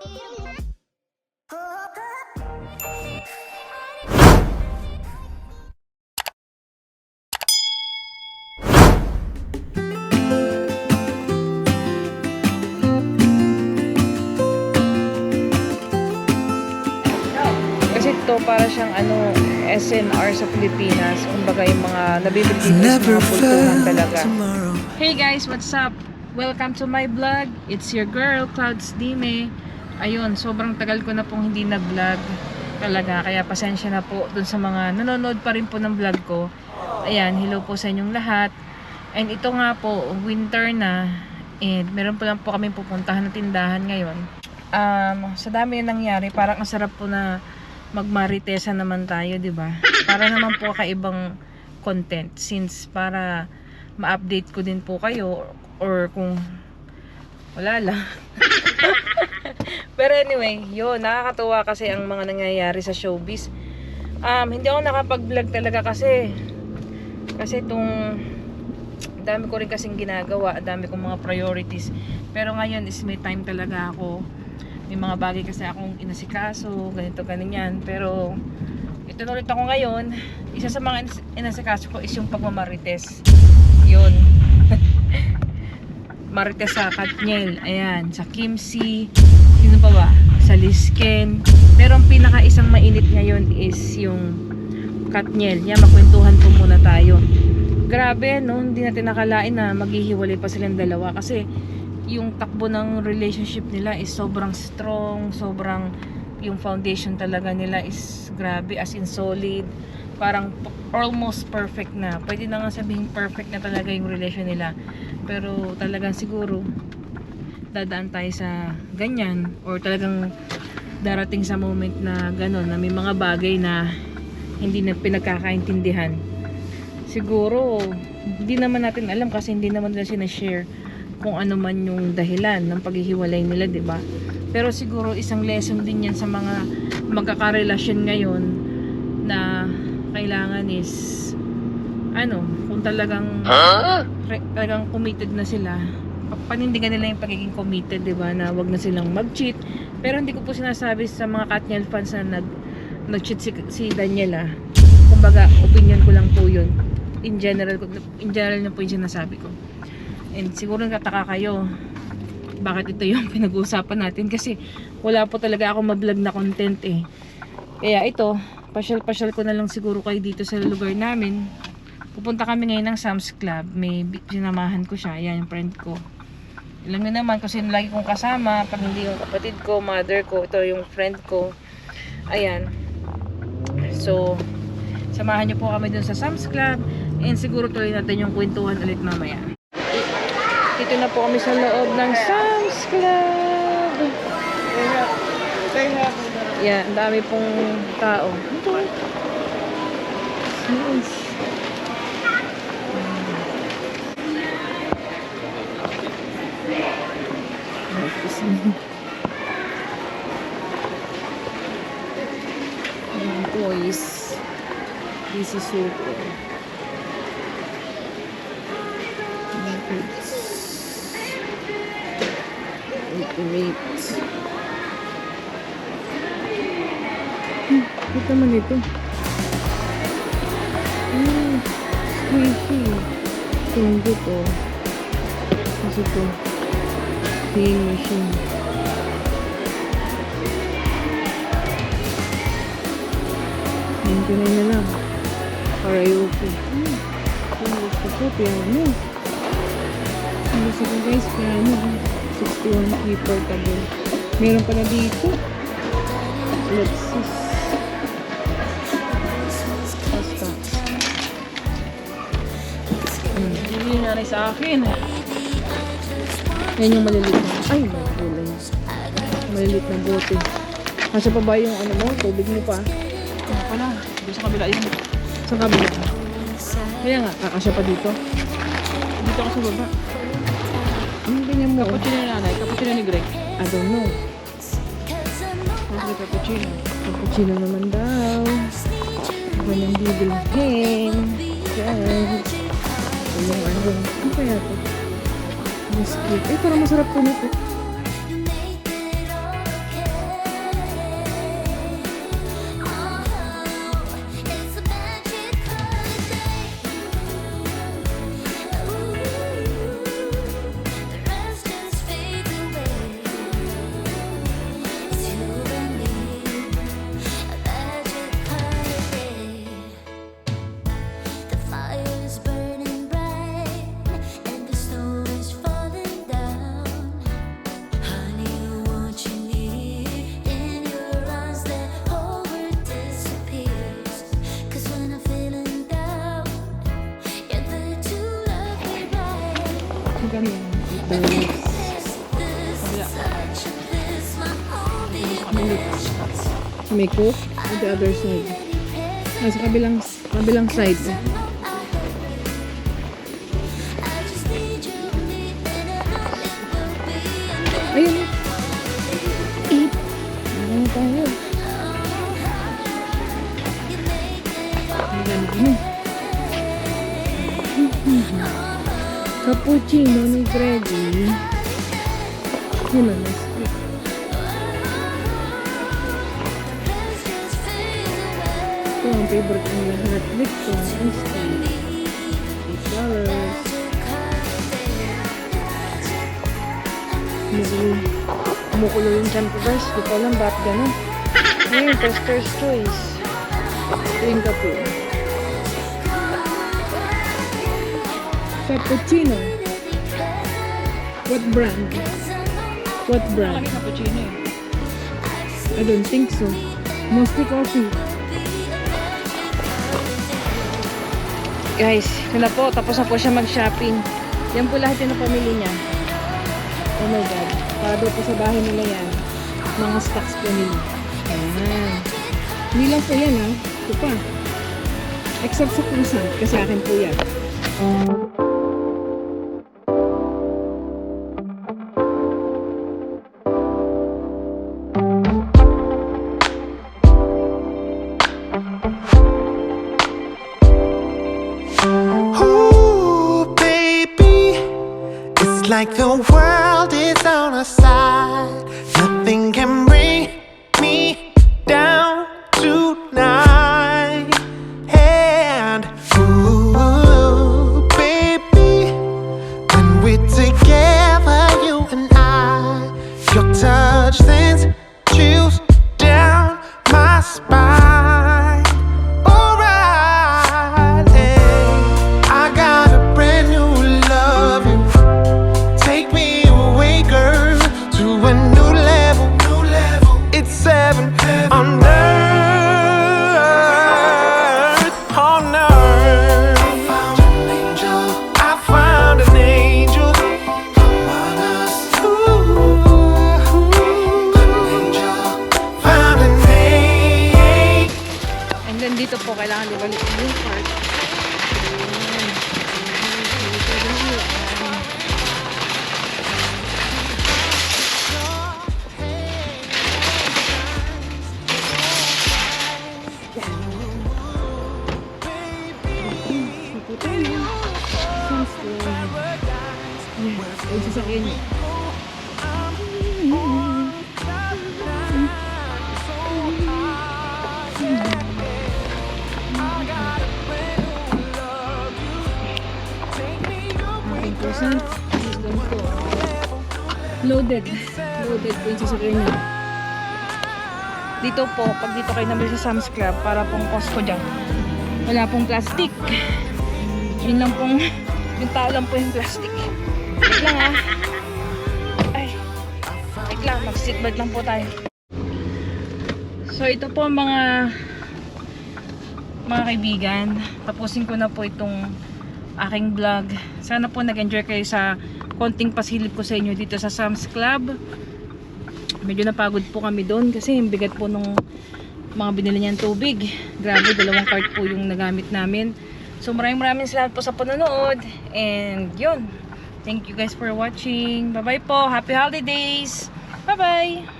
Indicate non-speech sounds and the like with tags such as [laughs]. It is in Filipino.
Kasi ito para siyang ano, SNR sa Pilipinas. Kumbaga yung mga nabibili dito sa Never mga pultuhan felt talaga. Hey guys, what's up? Welcome to my vlog. It's your girl, Clouds Dime. Ayun, sobrang tagal ko na pong hindi na-vlog talaga. Kaya pasensya na po dun sa mga nanonood pa rin po ng vlog ko. Ayan, hello po sa inyong lahat. And ito nga po, winter na. And meron po lang po kami pupuntahan na tindahan ngayon. Um, sa dami na nangyari, parang ang sarap po na magmaritesa naman tayo, 'di ba? Para naman po kaibang content since para ma-update ko din po kayo or kung wala lang. [laughs] Pero anyway, yun, nakakatuwa kasi ang mga nangyayari sa showbiz. Um, hindi ako nakapag-vlog talaga kasi kasi itong dami ko rin kasing ginagawa, dami kong mga priorities. Pero ngayon is may time talaga ako. May mga bagay kasi akong inasikaso, ganito, ganyan. Pero ito na ulit ako ngayon. Isa sa mga inas- inasikaso ko is yung pagmamarites. Yun. [laughs] Marites sa Katniel. Ayan. Sa Kimsi. Sino pa ba? Sa Lisken. Pero ang pinaka isang mainit ngayon is yung Katniel. Yan, makwentuhan po muna tayo. Grabe, no? Hindi natin nakalain na maghihiwalay pa silang dalawa. Kasi yung takbo ng relationship nila is sobrang strong. Sobrang yung foundation talaga nila is grabe as in solid parang almost perfect na pwede na nga sabihin perfect na talaga yung relation nila pero talagang siguro dadaan tayo sa ganyan or talagang darating sa moment na gano'n na may mga bagay na hindi na pinagkakaintindihan. Siguro hindi naman natin alam kasi hindi naman nila sinashare kung ano man yung dahilan ng paghihiwalay nila 'di ba? Pero siguro isang lesson din yan sa mga magkakarelasyon ngayon na kailangan is ano, kung talagang re- talagang committed na sila panindigan nila yung pagiging committed, di ba? Na wag na silang mag-cheat. Pero hindi ko po sinasabi sa mga Katniel fans na nag nag-cheat si, si Daniela. Kumbaga, opinion ko lang po yun. In general, in general na po yung sinasabi ko. And siguro nakataka kayo bakit ito yung [laughs] pinag-uusapan natin kasi wala po talaga ako mablog na content eh. Kaya ito, pasyal-pasyal ko na lang siguro kayo dito sa lugar namin. Pupunta kami ngayon ng Sam's Club. May sinamahan ko siya. Yan yung friend ko. Alam niyo naman kasi lagi kong kasama. Pag hindi yung kapatid ko, mother ko, ito yung friend ko. Ayan. So, samahan niyo po kami dun sa Sam's Club. And siguro tuloy natin yung kwentuhan ulit mamaya. Dito na po kami sa loob ng Sam's Club. Yeah, ang dami pong tao. Ito. Super. Ultimates. Ultimates. Hmm, Ito naman ito. Hmm, squishy. Tunggo to. Kasi ito. Paying machine. You na lang. Karaoke. Hmm. Yung gusto ko, piano. Ang gusto ko guys, piano. 61 keeper tabi. Meron pala dito. Let's see. Hmm. Hindi nanay sa akin. Yan yung maliliit na. Ay, magulay. Maliliit na bote. Nasa pa ba yung ano mo? Tubig mo pa? Ano pala? Doon sa kabila yun. Sa kabila. Kaya nga, kakasya pa dito. Dito ako sa baba. Ano ganyan mo? Cappuccino ni nanay. Cappuccino ni Greg. I don't know. Kasi cappuccino. Cappuccino naman daw. Niyang bibilhin. Yes. Yung ano. Ano kaya to? Biscuit. Eh, parang masarap po nito. May cook the other side. Nasa kabilang, kabilang side. Ayun. Eat. Ano tayo? Ganda. Cappuccino ni Greggy. Yun ang mas Ito ang favorite ng lahat. Lipton, iced tea. $8. Kumukulo. Kumukulo yung ko guys. Di ko alam ba't ganun. Ngayon, tester's choice. Ito yung kape. Cappuccino. What brand? What brand? eh. I don't think so. Mostly coffee. Guys, yun na po. Tapos na po siya mag-shopping. Yan po lahat yung napamili niya. Oh my God. Daw po sa bahay nila yan. Mga stocks po nila. Ayan. Hindi lang po yan ha. Ito pa. Except sa pusa. Kasi akin po yan. Ooh, like the world is on our side. Nothing can bring yung sasakyan niya. Loaded. Loaded po yung sasakyan niya. Dito po, pag dito kayo nabili sa Sam's Club, para pong Costco dyan. Wala pong plastic. Yun lang pong, [laughs] yung tao lang po yung plastic. Wait lang ah. Ay. Wait lang, mag-seatbelt lang po tayo. So ito po mga mga kaibigan, tapusin ko na po itong aking vlog. Sana po nag-enjoy kayo sa konting pasilip ko sa inyo dito sa Sam's Club. Medyo napagod po kami doon kasi yung bigat po nung mga binili niyang tubig. Grabe, dalawang cart po yung nagamit namin. So maraming maraming salamat po sa panonood. And yun, thank you guys for watching. Bye bye po. Happy holidays. Bye bye.